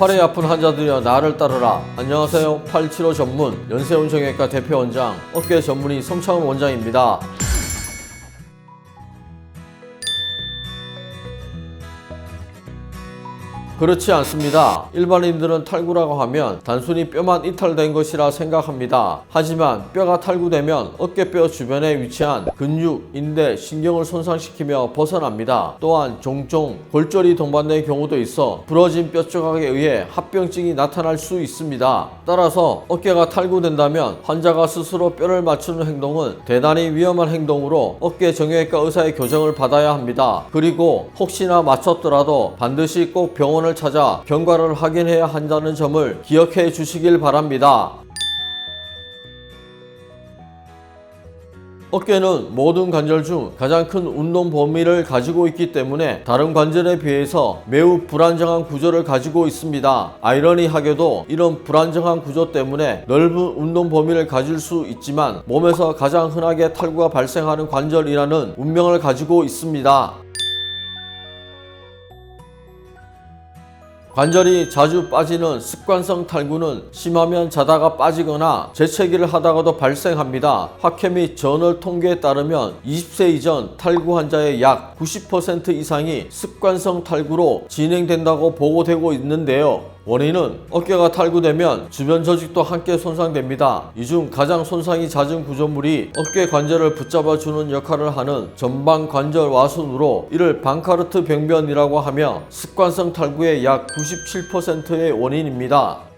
팔이 아픈 환자들이여 나를 따르라. 안녕하세요. 875 전문 연세운정외과 대표 원장 어깨 전문의 성창훈 원장입니다. 그렇지 않습니다. 일반인들은 탈구라고 하면 단순히 뼈만 이탈된 것이라 생각합니다. 하지만 뼈가 탈구되면 어깨뼈 주변에 위치한 근육, 인대, 신경을 손상시키며 벗어납니다. 또한 종종 골절이 동반된 경우도 있어 부러진 뼈 조각에 의해 합병증이 나타날 수 있습니다. 따라서 어깨가 탈구된다면 환자가 스스로 뼈를 맞추는 행동은 대단히 위험한 행동으로 어깨 정형외과 의사의 교정을 받아야 합니다. 그리고 혹시나 맞췄더라도 반드시 꼭 병원을 찾아 경과를 확인해야 한다는 점을 기억해 주시길 바랍니다. 어깨는 모든 관절 중 가장 큰 운동 범위를 가지고 있기 때문에 다른 관절에 비해서 매우 불안정한 구조를 가지고 있습니다. 아이러니하게도 이런 불안정한 구조 때문에 넓은 운동 범위를 가질 수 있지만 몸에서 가장 흔하게 탈구가 발생하는 관절이라는 운명을 가지고 있습니다. 관절이 자주 빠지는 습관성 탈구는 심하면 자다가 빠지거나 재채기를 하다가도 발생합니다. 학회 및 저널 통계에 따르면 20세 이전 탈구 환자의 약 90% 이상이 습관성 탈구로 진행된다고 보고되고 있는데요. 원인은 어깨가 탈구되면 주변 조직도 함께 손상됩니다. 이 중 가장 손상이 잦은 구조물이 어깨 관절을 붙잡아주는 역할을 하는 전방 관절 와순으로 이를 방카르트 병변이라고 하며 습관성 탈구의 약 97%의 원인입니다.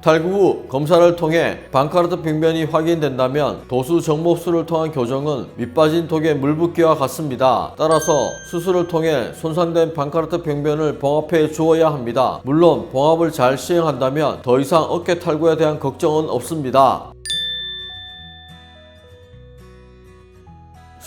탈구 후 검사를 통해 방카르트 병변이 확인된다면 도수 정목수를 통한 교정은 밑빠진 독에 물붓기와 같습니다. 따라서 수술을 통해 손상된 방카르트 병변을 봉합해 주어야 합니다. 물론 봉합을 잘 시행한다면 더 이상 어깨 탈구에 대한 걱정은 없습니다.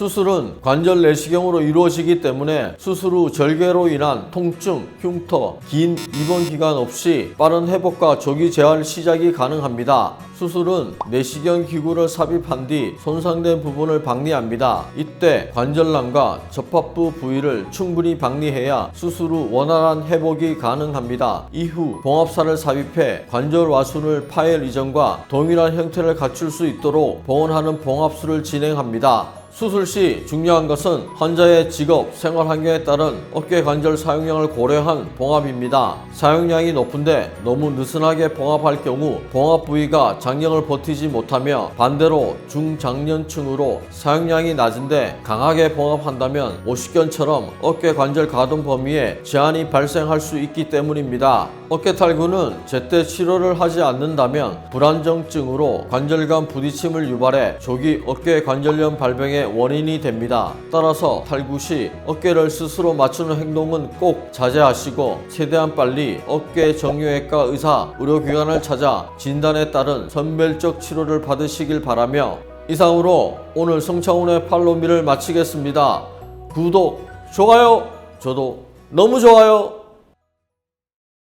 수술은 관절 내시경으로 이루어지기 때문에 수술 후 절개로 인한 통증, 흉터, 긴 입원 기간 없이 빠른 회복과 조기 재활 시작이 가능합니다. 수술은 내시경 기구를 삽입한 뒤 손상된 부분을 박리합니다. 이때 관절낭과 접합부 부위를 충분히 박리해야 수술 후 원활한 회복이 가능합니다. 이후 봉합사를 삽입해 관절 와순을 파열 이전과 동일한 형태를 갖출 수 있도록 봉헌하는 봉합술을 진행합니다. 수술 시 중요한 것은 환자의 직업, 생활 환경에 따른 어깨 관절 사용량을 고려한 봉합입니다. 사용량이 높은데 너무 느슨하게 봉합할 경우 봉합 부위가 장력을 버티지 못하며 반대로 중장년층으로 사용량이 낮은데 강하게 봉합한다면 오십견처럼 어깨 관절 가동 범위에 제한이 발생할 수 있기 때문입니다. 어깨 탈구는 제때 치료를 하지 않는다면 불안정증으로 관절 간 부딪힘을 유발해 조기 어깨 관절염 발병 의 원인이 됩니다. 따라서 탈구 시 어깨를 스스로 맞추는 행동은 꼭 자제하시고 최대한 빨리 어깨 정형외과 의사 의료기관을 찾아 진단에 따른 선별적 치료를 받으시길 바라며 이상으로 오늘 성창훈의 팔로미를 마치겠습니다. 구독, 좋아요, 저도 너무 좋아요.